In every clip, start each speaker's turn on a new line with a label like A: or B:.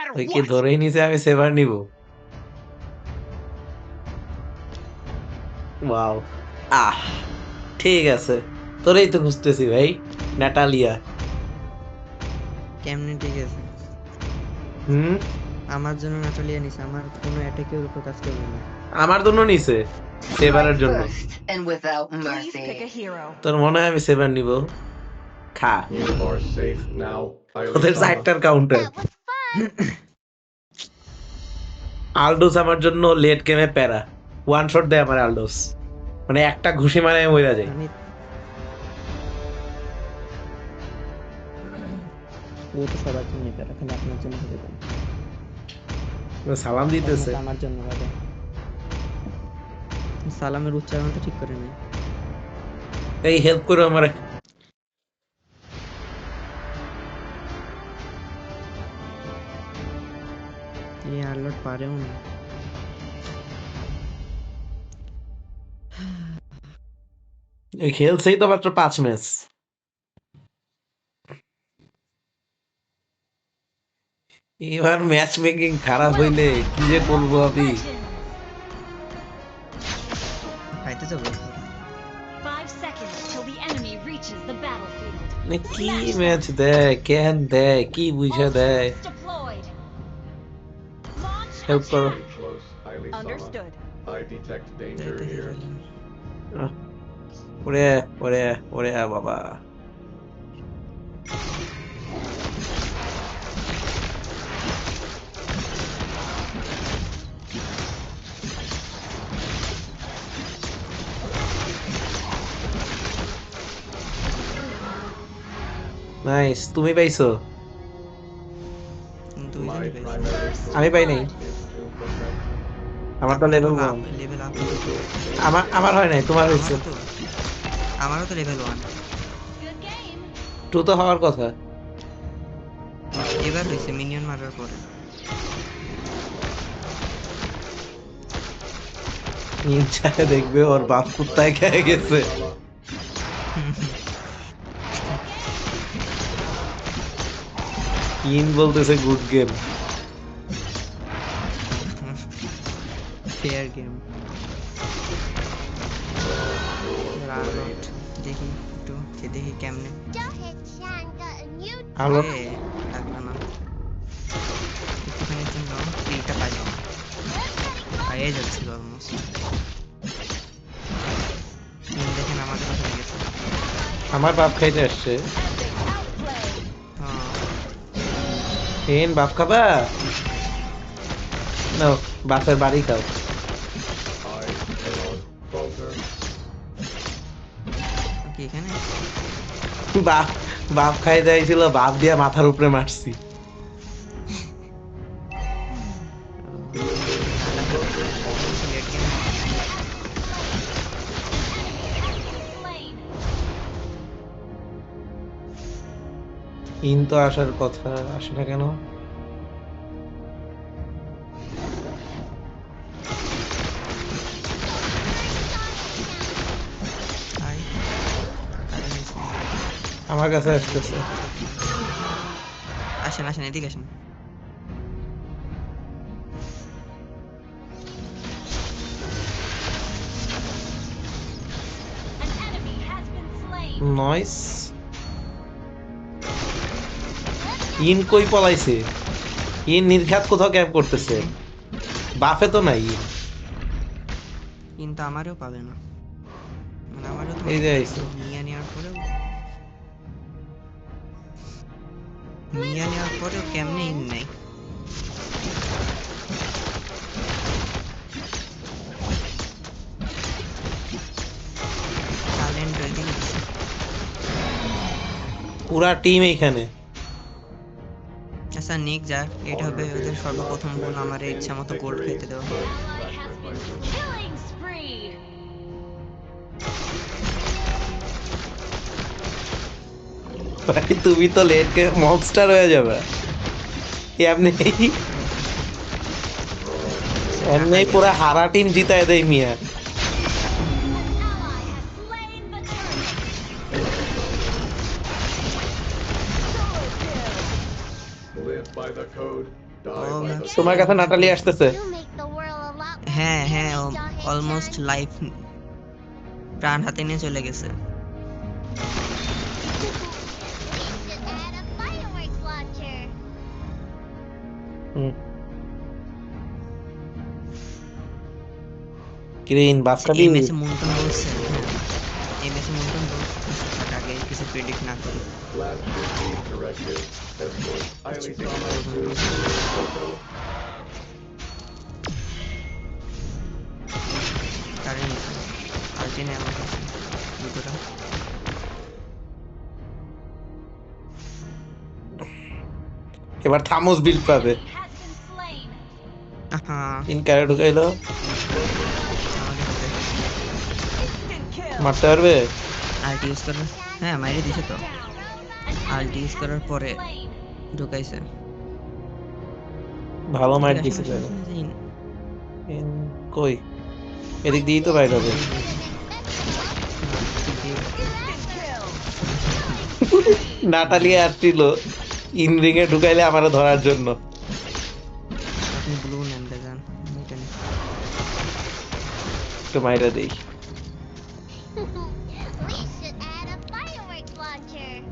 A: matter
B: ওই কি
A: what.
B: ধরেই নিছে আমি সেভার নিব ওয়াও আহ ঠিক আছে তোরেই তো খুঁজতেছি ভাই ন্যাটালিয়া
C: কেমনে ঠিক আছে
B: হুম
C: আমার জন্য নাটালিয়া নিছে আমার কোনো অ্যাটাকের উপর কাজ করবে না
B: আমার জন্য নিছে সেভারের জন্য. তোর মনে হয় আমি সেভার নিব খা. ওদের. চারটার কাউন্টার আলডোস আমার জন্য লেট গেমে প্যারা। ওয়ান শট দেয় আমার আলডোস। মানে একটা ঘুষি মারে আমি মরে যাই।
C: ও তো সবার জন্য প্যারা খালি আপনার জন্য হবে
B: সালাম দিতেছে।
C: আমার জন্য সালামের উচ্চারণ তো ঠিক করে নেই।
B: এই হেল্প করো আমার।
C: পারেও না।
B: এই খেলছেই তো মাত্র পাঁচ ম্যাচ এবার ম্যাচ মেকিং খারাপ হইলে কি যে করব আমি?
C: খাইতে যাব
D: Five seconds till the enemy reaches the battlefield.
B: মানে কি ম্যাচ দেয়? কেন দেয়? কি বুঝে দেয়?
D: Ultimates deployed. Launch
B: হেল্প করো
E: Stay close, Irisama.
D: Understood.
E: I detect danger here.
B: ওরে ওরে ওরে বাবা নাইস তুমি পাইছো
E: My
C: দুইজনই
E: primary
B: আমি পাই নাই
E: is to protect.
B: আমার তো লেভেল ওয়ান
C: লেভেল আপ
B: আমার আমার হয় নাই তোমার হয়েছে।
C: আমারও তো level one
D: Good game.
B: Two তো হওয়ার কথা।
C: এবার হয়েছে মিনিয়ন মারার পরে।
B: দেখবে ওর বাপ কুত্তায় খেয়ে গেছে। ইন বলতেছে গুড গেম
C: ফেয়ার গেম দেখি একটু দেখি কেমনে।
B: আলো
C: এ, লাগল না। একটুখানির জন্য কিলটা পাইলাম। পাইয়ে যাচ্ছিল অলমোস্ট দেখেন আমাদের কথা গেছে
B: আমার বাপ খাইতে আসছে. বাপ খাবা? নাও বাপের বাড়ি খাও। বাপ বাপ খাই যাইছিল বাপ দিয়া মাথার উপরে মারছি. ইন তো আসার কথা, আসে না কেন আমার কাছে আসতেছে।
C: আসেন আসেন এদিকে আসেন.
B: নয়েস ইন কই পলাইছে? ইন নির্ঘাত কোথাও ক্যাম্প করতেছে। বাফে তো নাই। ইন
C: তো আমারও পাবে না। মানে
B: এই যে
C: নিয়ে নেওয়ার পরেও কেমনে ইন নাই।
B: পুরা টিম এইখানে।
C: আচ্ছা নিক যাক এটা হবে ওদের সর্বপ্রথম গোল। আমার ইচ্ছা মতো গোল খেতে দেওয়া।
B: ভাই তুমি তো লেট কে মনস্টার হয়ে যাবে এমনি এমনি পুরা হারা টিম জিতায় দেয় মিয়া তোমার কাছে নাটালি আসতেছে.
C: হ্যাঁ হ্যাঁ অলমোস্ট. লাইফ প্রাণ হাতে নিয়ে চলে গেছে ম্যাচে মুন্টন বলছে ম্যাচে মুন্টন বলছে আগে কিছু প্রেডিক্ট না করি আমার কাছে দুটোটা
B: এবার থামোস বিল পাবে. ক্যারে ঢুকাইলো. মারতে পারবে
C: আলটি ইউজ করে হ্যাঁ মাইরে দিছে তো আলটি ইউজ করার পরে. ঢুকাইছে
B: ভালো
C: আসলে
B: দিছে কই এদিক দিয়েই তো বাইর হবে নাটালিয়া আসছিল ইন রিং এ ঢুকাইলে আমার ধরার জন্য
C: in blue nandazan you can
B: to my ready
A: we should add a fireworks launcher.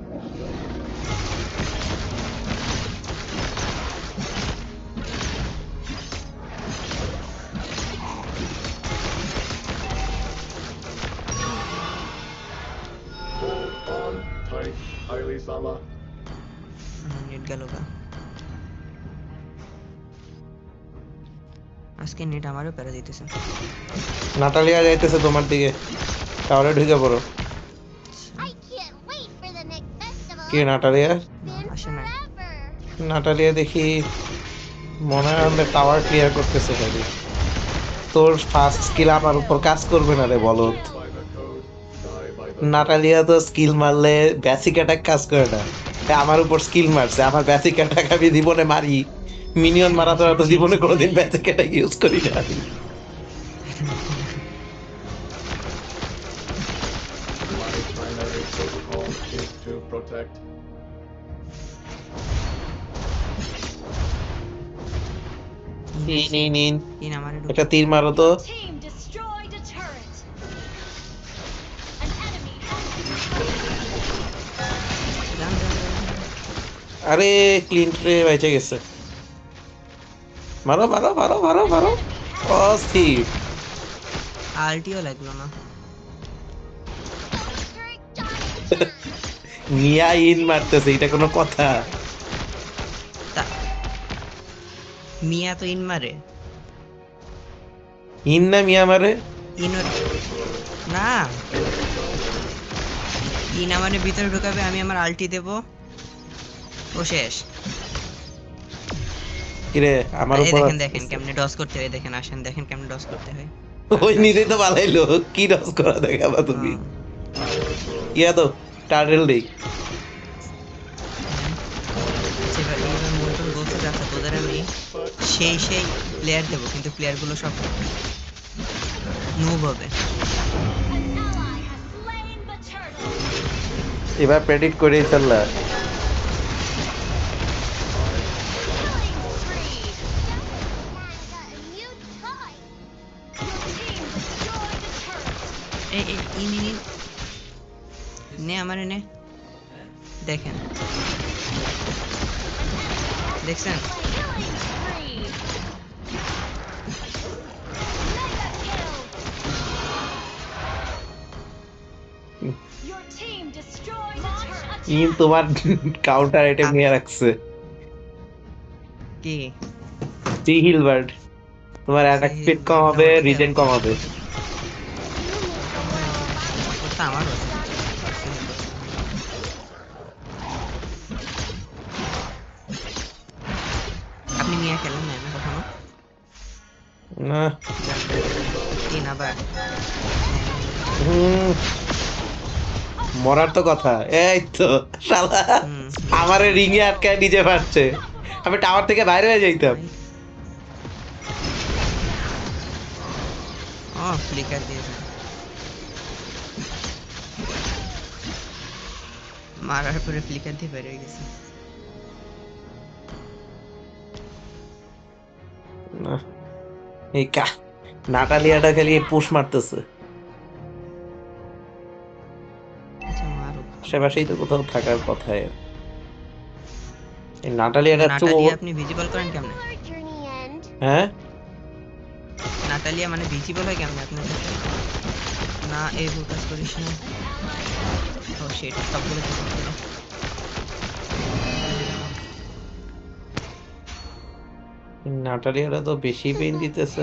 E: Sama.
C: আজকে নেট আমারও প্যারা দিতেছে।
B: নাটালিয়া যাইতেছে তোমার দিকে। টাওয়ারে ঢুকে পড়ো. কি নাটালিয়া
C: আসে না।
B: নাটালিয়া দেখি মনে হয় টাওয়ার ক্লিয়ার করতেছে খালি। তোর ফার্স্ট স্কিল আমার উপর কাজ করবে না রে বলো
E: By the code. Die by the
B: Natalia তো স্কিল মারলে বেসিক অ্যাটাক কাজ করে না। আমার উপর স্কিল মারছে আমার বেসিক অ্যাটাক আমি জীবনে মারি। মিনিয়ন মারা তো তো জীবনে কোনোদিন বেসিক অ্যাটাক ইউজ করি না. নিন নিন একটা তীর মারো তো। আরে ক্লিন ট্রে বেঁচে গেছে মারো মারো মারো মারো মারো। অস্থির
C: আলটিও লাগল না.
B: মিয়া ইন মারতেছে এটা কোনো কথা।
C: মিয়া তো ইন মারে।
B: ইন না মিয়া মারে?
C: ইন না। ইন আমারে ভিতরে ঢুকাবে আমি আমার আলটি দেব। ও শেষ।
B: কিরে আমার উপর
C: দেখেন দেখেন কেমনে ডস করতে হয় দেখেন আসেন দেখেন কেমনে ডস করতে হয়
B: ওই নিজেই তো বালাইলো কি রস করা দেখাবা তুমি। ইয়া তো টার্টেল দেই
C: তোদের আমি সেই সেই প্লেয়ার দেবো কিন্তু প্লেয়ারগুলো সব নুব হবে.
B: এবার প্রেডিক্ট করেই ফেললা
D: turret.
C: এই এই ইন ইন ইন। নে আমারে নে দেখেন দেখছেন
D: Killing spree. Mega kill. Your team destroyed a turret.
B: ইন তোমার কাউন্টার আইটেম নিয়ে রাখছে
C: কি
B: সি হিল বার্ড তোমার অ্যাটাক স্পিড কম হবে রিজেন কম হবে মরার তো কথা। এই তো শালা। আমারে রিং এ আটকায় নিজে পারছে আমি টাওয়ার থেকে বাইরে হয়ে যাইতাম।
C: ও ফ্লিকার দিয়েছে। মারার পরে ফ্লিকার দিয়ে বেরিয়ে গেছে।
B: না। এই কা নাটালিয়াটা খালি পুশ মারতেছে। আশেপাশেই তো কোথাও থাকার কথা এর। এই নাটালিয়াটা তো
C: নাটালিয়া আপনি ভিজিবল করেন কেমনে.
B: হ্যাঁ?
C: নাটালিয়া মানে ভিজিবল হয় কেমনে আপনার না এই ফোকাস করিস না। ও শিট সবগুলো তো
B: নাটালিয়াটা তো বেশি পেইন দিতেছে।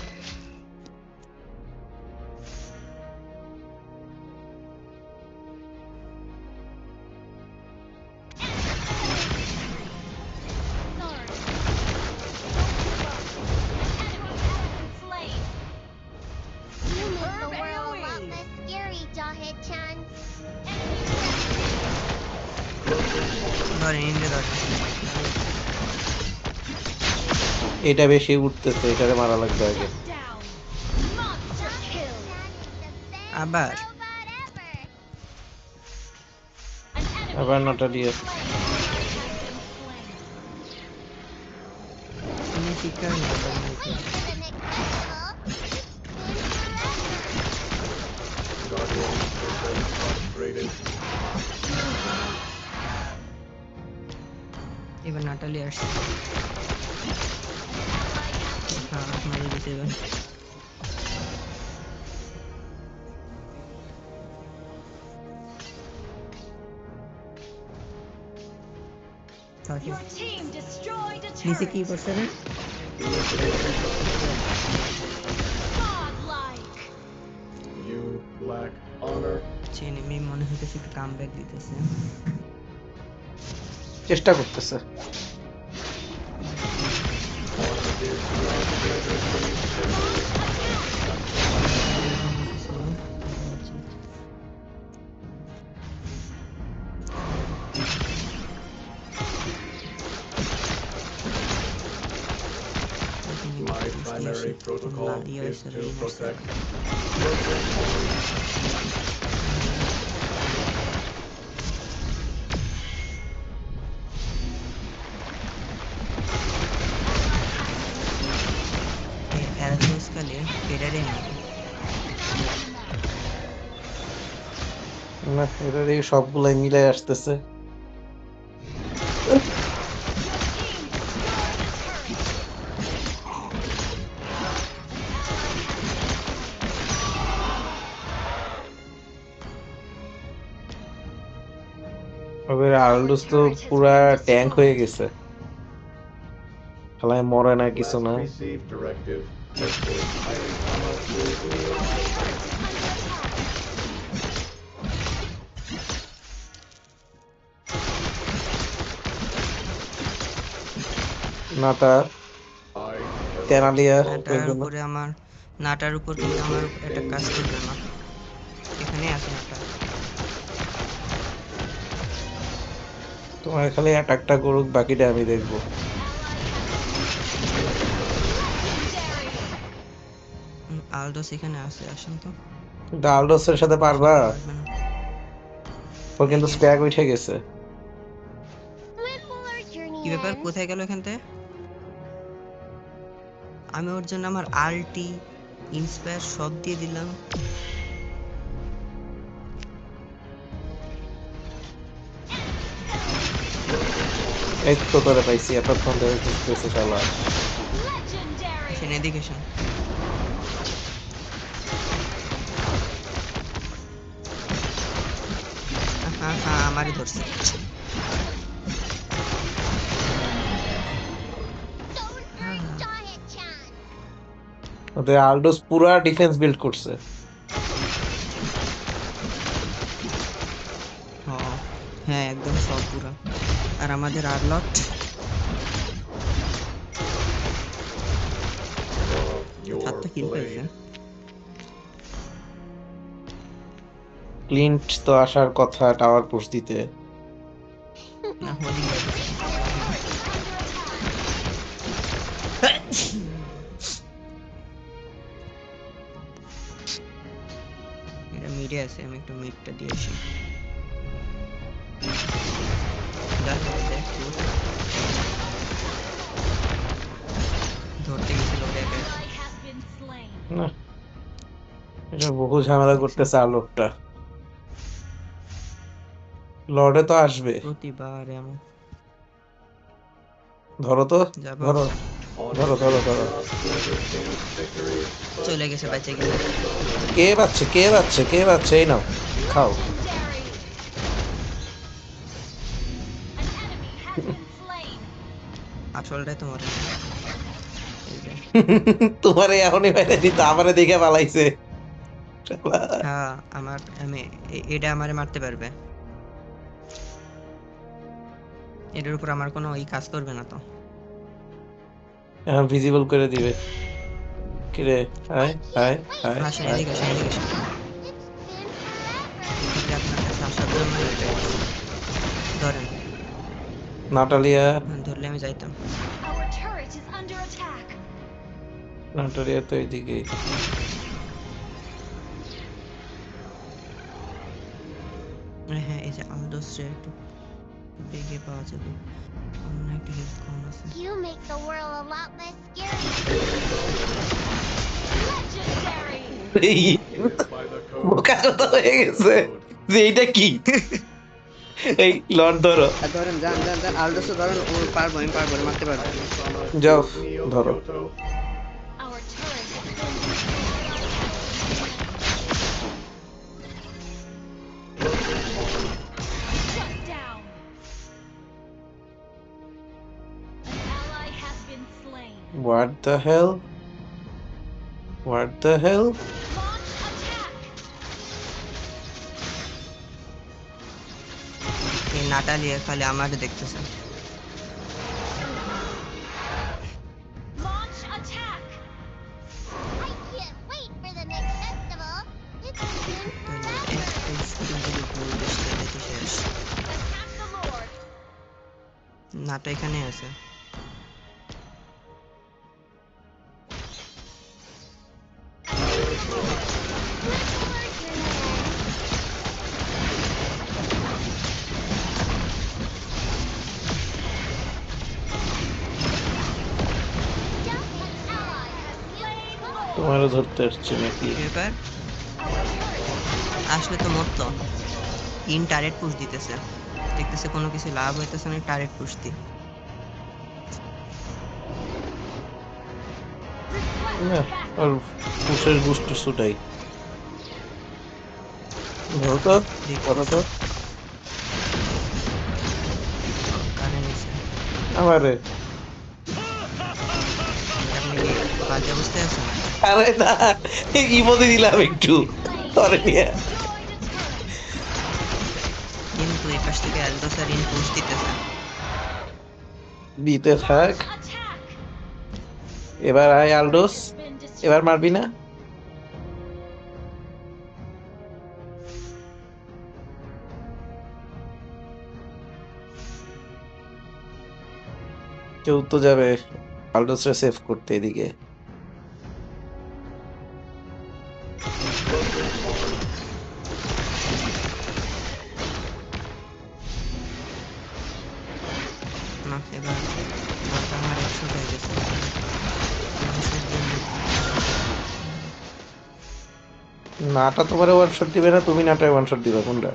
B: এটা বেশি উঠতেছে এটারে মারা লাগবে আগে।
C: আবার?
B: আবার
D: নটা
C: দিয়ে। শিক্ষা হ্যাঁ মেরে দিতে এবার
D: Your team destroyed a
C: নিচে কি করছে রে
D: Godlike.
E: You lack honor.
C: Enemy মনে হইতেছে একটু কাম ব্যাক দিতেছে
B: চেষ্টা করতেছে।
E: Primary protocol is to protect.
B: সবগুলাই মিলে আসতেছে। ওদের আর্লডুস তো পুরা ট্যাঙ্ক হয়ে গেছে। খেলায় মরে না কিছু না। নাটা তেনালিয়া
C: নাটার উপরে আমার নাটার উপর কিন্তু আমার একটা কাজ করবে না এখানে আছে নাটা
B: তোমার খালি অ্যাটাকটা করুক বাকিটা আমি দেখব।
C: আলদোস এখানে আছে আসেন তো।
B: কিন্তু আলডোসের সাথে পারবা। ওর কিন্তু স্ট্যাগ উঠে গেছে।
C: কি ব্যাপার? কোথায় গেল এখান থেকে? আমি ওর জন্য আমার আলটি ইন্সপায়ার সব দিয়ে দিলাম।
B: এই তো তোরে পাইছি এতক্ষণ ধরে খুঁজতেছে শালা
D: Legendary.
C: সে এদিকে শোন হ্যাঁ হ্যাঁ আমারই ধরছে।
B: ওদের আলডোস পুরা ডিফেন্স বিল্ড করছে।
C: হ্যাঁ, হ্যাঁ একদম সব পুরা। আর আমাদের আরলট কিল পেয়েছে।
B: ক্লিন্ট তো আসার কথা টাওয়ার পুশ দিতে।
C: একটু মিডটা দিয়ে আসি। ধরতে গেছিল.
B: না এটা বহু ঝামেলা করতেছে আলোকটা লর্ডে তো আসবে
C: প্রতিবার এমন
B: ধরো তো। ধরো ধরো ধরো ধরো।
C: চলে গেছে বাচ্চা গেছে
B: কে বাচ্ছে কে বাচ্ছে কে বাচ্ছে এই নাও খাও.
C: আসলটাই তোমার।
B: তোমার এখনই বাইরে দিত আমারে দেখে পালাইছে।
C: হ্যাঁ আমার আমি এটা আমারে মারতে পারবে। এটার উপর আমার কোনো ওই কাজ করবে না তো।
B: ভিজিবল করে দিবে। কিরে
C: আসেন এদিকে আসেন এদিকে আসেন জন্য এটা ধরেন।
B: নাটালিয়া।
C: ধরলে আমি যাইতাম.
B: নাটালিয়া তো এইদিকে
C: হ্যাঁ এই যে আলদোসে একটু বেগে পাওয়া যাবে। আমার না একটু হেল্প কম আছে।
A: You make the world a lot less scary.
D: Legendary.
B: বোকা কথা হয়ে গেছে। যে এইটা কি? এই লর্ড ধরো।
C: ধরেন যান যান যান আলদোসে ধরেন ও পারব আমি পারব মারতে পারব
B: যাও ধরো।
A: can't wait for the next festival. It's been
D: Attack the Lord.
C: নাটা এখানে আছে
B: ধরতে আসছে নাকি?
C: আসলে তো মরতো। ইন টারেট পুশ দিতেছে। দেখতেছে কোনো কিছু লাভ হইতেছে না টারেট পুশ দি
B: না আর পুষের গুষ্টি সুটাই ধরো তো ধরো তো। আমারে।
C: আপনি কি বাজে অবস্থায় আছেন?
B: আরে না দিলাম একটু নিয়ে
C: কিন্তু এই পাশ থেকে পুশ দিতেছে
B: দিতে থাক. এবার আয় আলডোস এবার মারবি না কেউ তো যাবে আলডোসরে সেভ করতে এদিকে নাটা তোমার ওয়ান শট দিবে না তুমি নাটায় ওয়ান শট দিবে কোনটা?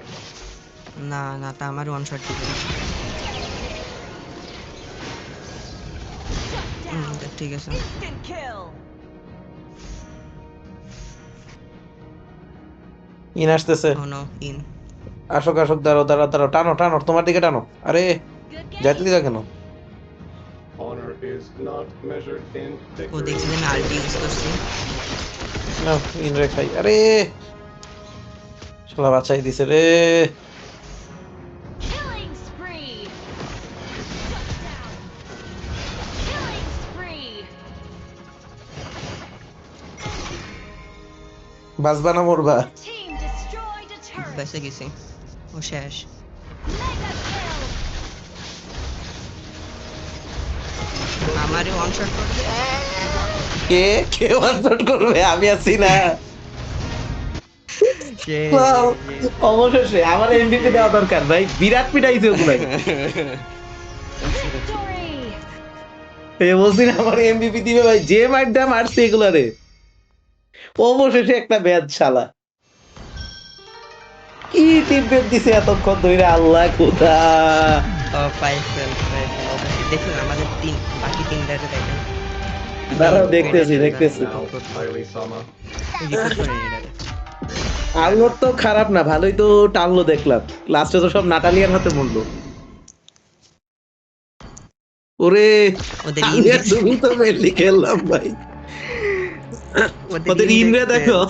C: না নাটা আমার ওয়ান শট দিবে ঠিক আছে।
B: ইন আসতেছে।
C: নো ইন
B: আসক আসক দাঁড়ো দাঁড়ো দাঁড়ো টানো টানো তোমার দিকে টানো। আরে যাইতে. দিলা কেন?
E: Honor is not measured in
C: O
E: victory.
C: দেখছে যে আমি আলটি ইউজ করছি।
B: না ইনরে খাই আরে! শালা বাঁচাই দিছে রে। বাঁচবা না মরবা।
C: বেঁচে গেছি। ও শেষ। আমারই ওয়ান শট করবে
B: কে কে ওয়ান শট করবে? আমি আছি না। অবশেষে আমার এমবিপি দেওয়া দরকার ভাই। বিরাট পিটাইছে ওগুলাই! এ বলছি না আমার এমবিপি দিবে ভাই। যে মারটা মারছে এগুলারে। অবশেষে একটা ব্যাচ শালা। কি টিপবেট দিছে এতক্ষণ ধরে? আল্লাহ কোথা
C: অবশ্যই দেখুন আমাদের তিন বাকি তিনটারে দেখেন।
B: দাঁড়াও দেখতেছি দেখতেছি। তো খারাপ না ভালোই তো টানলো দেখলাম। লাস্টে তো সব নাটালিয়ার হাতে মরলো। ওরে তুমি তো মেনলি খেললাম ভাই। ওদের ইনরে দেখো।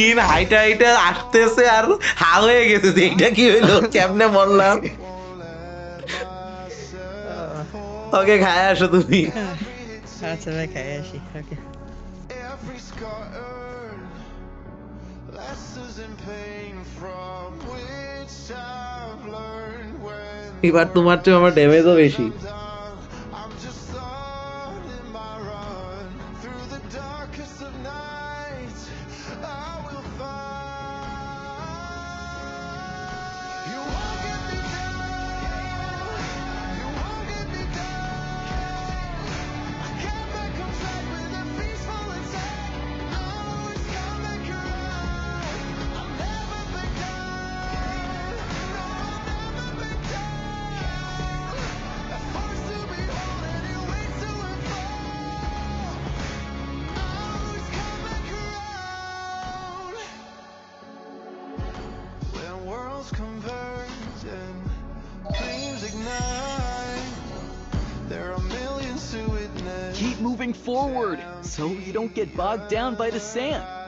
B: ইন হাইটা হাইটা আসতেছে আর হা হয়ে গেছে যে এটা কি হইল? কেমনে মরলাম? ওকে খায় আসো তুমি
C: আচ্ছা ভাই খায় আসি ওকে
F: every scar earned lessons in pain from which I've learned when
B: এবার তোমার চেয়ে আমার ড্যামেজও বেশি
G: forward so you don't get bogged down by the sand.